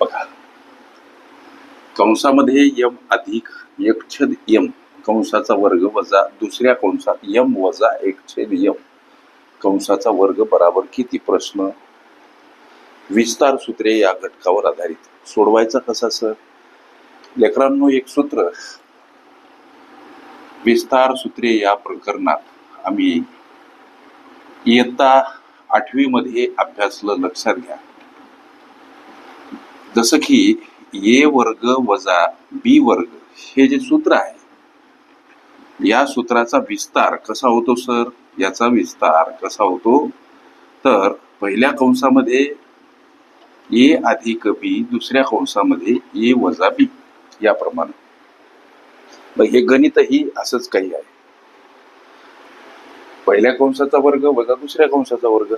बघा. कंसामध्ये यम अधिक एकछेद यम. कंसाचा वर्ग वजा दुसऱ्या कंसात यम वजा एक छेद यम. कंसाचा वर्ग बराबर किती प्रश्न? विस्तार सूत्रे या घटकावर आधारित. सोडवायचा कसा सर? लेकरांनो एक सूत्र. विस्तार सूत्रे या प्रकरणात आम्ही इयत्ता आठवीमध्ये अभ्यासलं लक्षात घ्या. जसं की ए वर्ग वजा बी वर्ग हे जे सूत्र आहे या सूत्राचा विस्तार कसा होतो सर? याचा विस्तार कसा होतो? तर पहिल्या कंसामध्ये ए अधिक बी दुसऱ्या कंसामध्ये ए वजा बी याप्रमाणे. हे गणितही असंच काही आहे. पहिल्या कंसाचा वर्ग वजा दुसऱ्या कंसाचा वर्ग.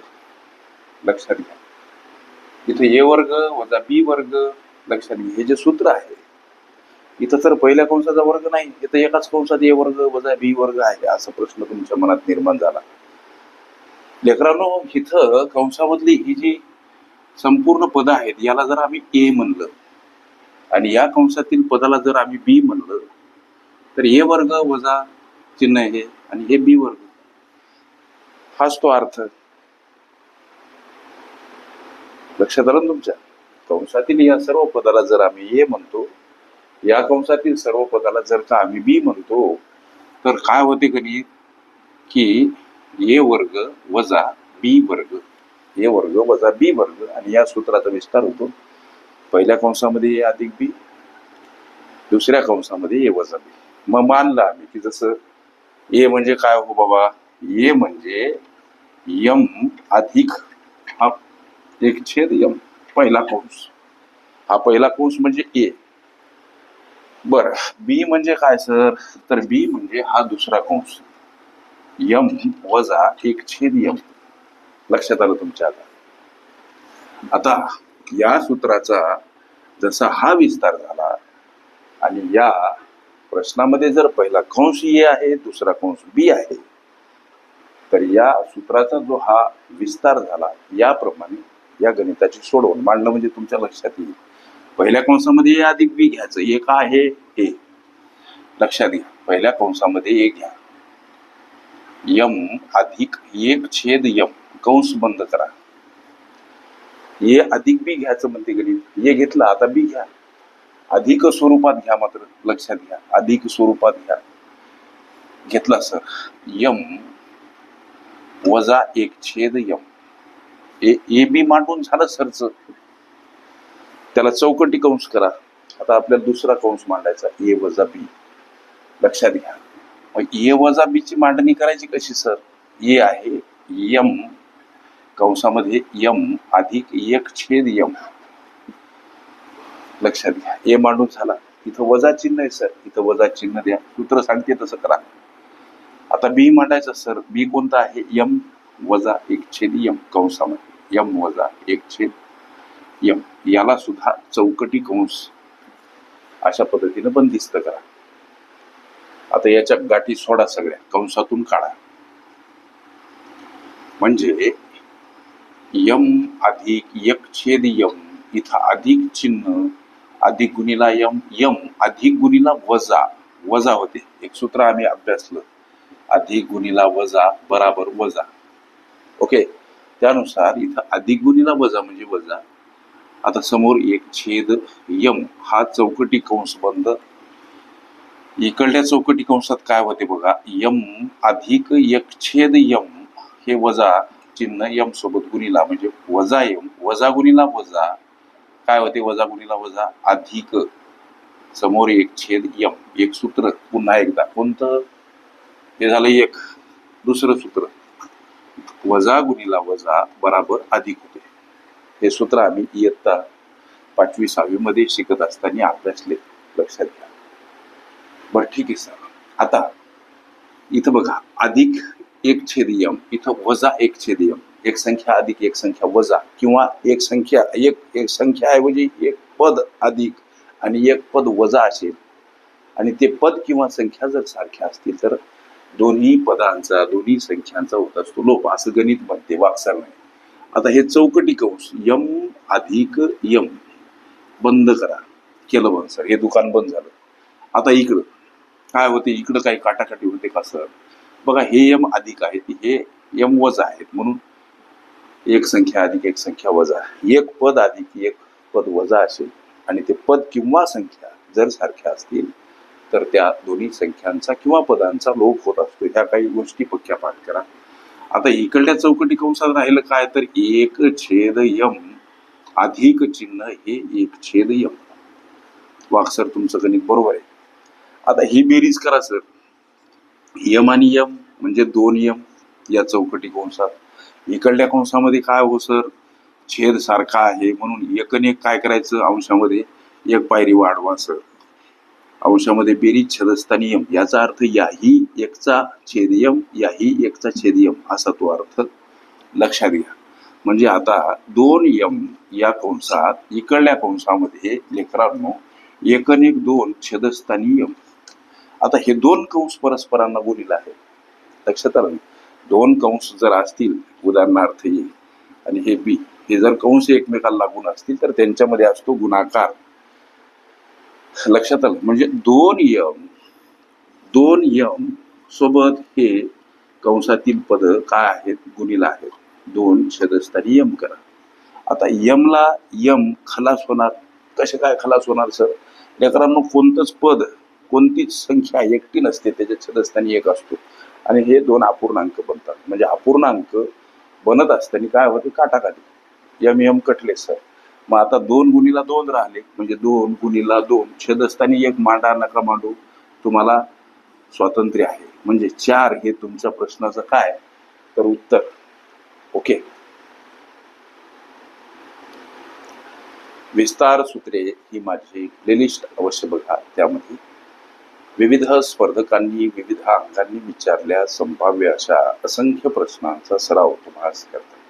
लक्षात घ्या. इथं ए वर्ग वजा बी वर्ग लक्षात घे हे जे सूत्र आहे इथं तर पहिल्या कंसाचा वर्ग नाही इथं एकाच कंसात ए वर्ग वजा बी वर्ग आहे असा प्रश्न तुमच्या मनात निर्माण झाला. लेकरांनो इथं कंसामधली ही जी संपूर्ण पदं आहेत याला जर आम्ही ए म्हणलं आणि या कंसातील पदाला जर आम्ही बी म्हणलं तर ए वर्ग वजा चिन्ह हे आणि हे बी वर्ग. हाच तो अर्थ. लक्षात आलं ना तुमच्या. कंसातील या सर्व पदाला जर आम्ही ए म्हणतो या कंसातील सर्व पदाला जर का आम्ही बी म्हणतो तर काय होते कधी की ए वर्ग वजा बी वर्ग ए वर्ग वजा बी वर्ग आणि या सूत्राचा विस्तार होतो. पहिल्या कंसामध्ये ए अधिक बी दुसऱ्या कंसामध्ये ए वजा बी. मग मानलं आम्ही की जसं ए म्हणजे काय हो बाबा? ए म्हणजे यम अधिक हा एक छेद यम पहिला कंस. हा पहिला कंस म्हणजे ए. बर बी म्हणजे काय सर? तर बी म्हणजे हा दुसरा कंस. यम वजा एक छेद यम. लक्षात आलं तुमच्या आता? आता या सूत्राचा जसा हा विस्तार झाला आणि या प्रश्नामध्ये जर पहिला कंस ए आहे दुसरा कंस बी आहे तर या सूत्राचा जो हा विस्तार झाला याप्रमाणे या गणिताची सोडवून. मांडणं म्हणजे तुमच्या लक्षात येईल. पहिल्या कंसामध्ये ए अधिक बी घ्यायचं. ए का आहे हे. लक्षात घ्या. पहिल्या कंसामध्ये ए घ्या. यम अधिक एक छेद यम. कंस बंद करा. ए अधिक बी घ्यायचं म्हणते गणित. ए घेतलं आता बी घ्या. अधिक स्वरूपात घ्या मात्र. लक्षात घ्या. अधिक स्वरूपात घ्या. घेतला सर. यम वजा एक छेद यम. ए ए बी मांडून झालं सरच त्याला चौकटी कंस करा. आता आपल्याला दुसरा कंस मांडायचा ए वजा बी. लक्षात घ्या. मग ए वजा बी ची मांडणी करायची कशी सर? ए आहे यम. कंसामध्ये यम अधिक एक छेद यम. लक्षात घ्या. ए मांडून झाला. इथं वजा चिन्ह आहे सर. इथं वजा चिन्ह द्या. सूत्र सांगते तसं करा. आता बी मांडायचं सर. बी कोणता आहे? यम वजा एक छेद यम कंसामध्ये. यम वजा एक छेद यम. याला सुद्धा चौकटी कंस अशा पद्धतीनं बंदिस्त करा. आता याच्या गाठी सोडा सगळ्या कंसातून काढा. म्हणजे यम अधिक एक छेद यम इथं अधिक चिन्ह अधिक गुणीला यम यम अधिक गुणीला वजा वजा होते. एक सूत्र आम्ही अभ्यासलं. अधिक गुणीला वजा बराबर वजा. ओके? त्यानुसार इथं अधिक गुणीला वजा म्हणजे वजा. आता समोर एक छेद यम हा चौकटी कंस बंद. इकडल्या चौकटी कंसात काय होते बघा? यम अधिक एक छेद यम हे वजा चिन्ह यम सोबत गुणीला म्हणजे वजा यम. वजा गुणीला वजा. काय होते? वजा गुणीला वजा. अधिक. समोर एक छेद यम. एक सूत्र. पुन्हा एकदा. कोणतं? हे झालं एक. दुसरं सूत्र. वजा गुणिला वजा बराबर अधिक होते. हे सूत्र आम्ही इयत्ता पाचवी सहावी मध्ये शिकत असताना अभ्यासले लक्षात घ्या. बरं ठीक आहे सर. आता इथं बघा अधिक एक छेद यम इथं वजा एक छेद यम एक संख्या अधिक एक संख्या वजा किंवा एक संख्या एक एक संख्याऐवजी एक पद अधिक आणि एक पद वजा असेल. आणि ते पद किंवा संख्या जर सारख्या असतील तर दोन्ही पदांचा दोन्ही संख्यांचा होत असतो. लोप असं गणित म्हणते वाक्सर नाही. आता हे चौकटी कंस यम अधिक यम बंद करा. केलं बंद सर. हे दुकान बंद झालं. आता इकडं. काय होते? इकडं काही काटाकाटी होते का सर? बघा हे यम अधिक आहेत हे यम वजा आहेत म्हणून. एक संख्या अधिक एक संख्या वजा. एक पद अधिक एक पद वजा असेल. आणि ते पद किंवा संख्या जर सारख्या असतील तर त्या दोन्ही संख्यांचा किंवा पदांचा लोप होत असतो. ह्या काही गोष्टी पक्क्या पाठ करा. आता इकडल्या चौकटी कंसात राहिलं काय? तर एक छेद यम अधिक चिन्ह हे एक छेद यम. वाघ सर तुमचं गणित बरोबर आहे. आता ही बेरीज करा सर. यम आणि यम म्हणजे दोन यम या चौकटी कंसात इकडल्या कंसामध्ये काय हो सर? छेद सारखा आहे म्हणून एकने एक काय करायचं? अंशामध्ये एक पायरी वाढवा सर. अंशामध्ये बेरीज छदस्थानीयम याचा अर्थ याही एकचा छेदयम याही एकचा छेदयम असा तो अर्थ लक्षात घ्या. म्हणजे आता दोन यम या कंसात इकडल्या कंसामध्ये लेकरांनो एकन एक दोन छेदस्थानी यम आता हे दोन कंस परस्परांना गुणिला आहे लक्षात आलं? दोन कंस जर असतील उदाहरणार्थ ए आणि हे बी हे जर कंस एकमेकाला लागून असतील तर त्यांच्यामध्ये असतो गुणाकार. लक्षात आलं. म्हणजे दोन यम दोन यम सोबत हे कंसातील पद काय आहेत? गुणिला आहेत. दोन छेदस्थानी यम करा. आता यमला यम खलास होणार. कसे काय खलास होणार सर? लेकरांनो कोणतंच पद कोणतीच संख्या एकटी नसते. त्याच्या छेदस्थानी एक असतो. आणि हे दोन अपूर्णांक बनतात. म्हणजे अपूर्णांक बनत असताना काय होते? काटाकाटी यम यम कटले सर. मग आता दोन गुणीला दोन राहिले. म्हणजे दोन गुणीला दोन. छेदस्थानी एक मांडा नका मांडू. तुम्हाला स्वातंत्र्य आहे. म्हणजे चार हे तुमच्या प्रश्नाचं काय? तर उत्तर. ओके. विस्तार सूत्रे ही माझी प्लेलिस्ट अवश्य बघा. त्यामध्ये विविध स्पर्धकांनी विविध अंगांनी विचारल्या संभाव्य अशा असंख्य प्रश्नांचा सराव तुम्हाला करतात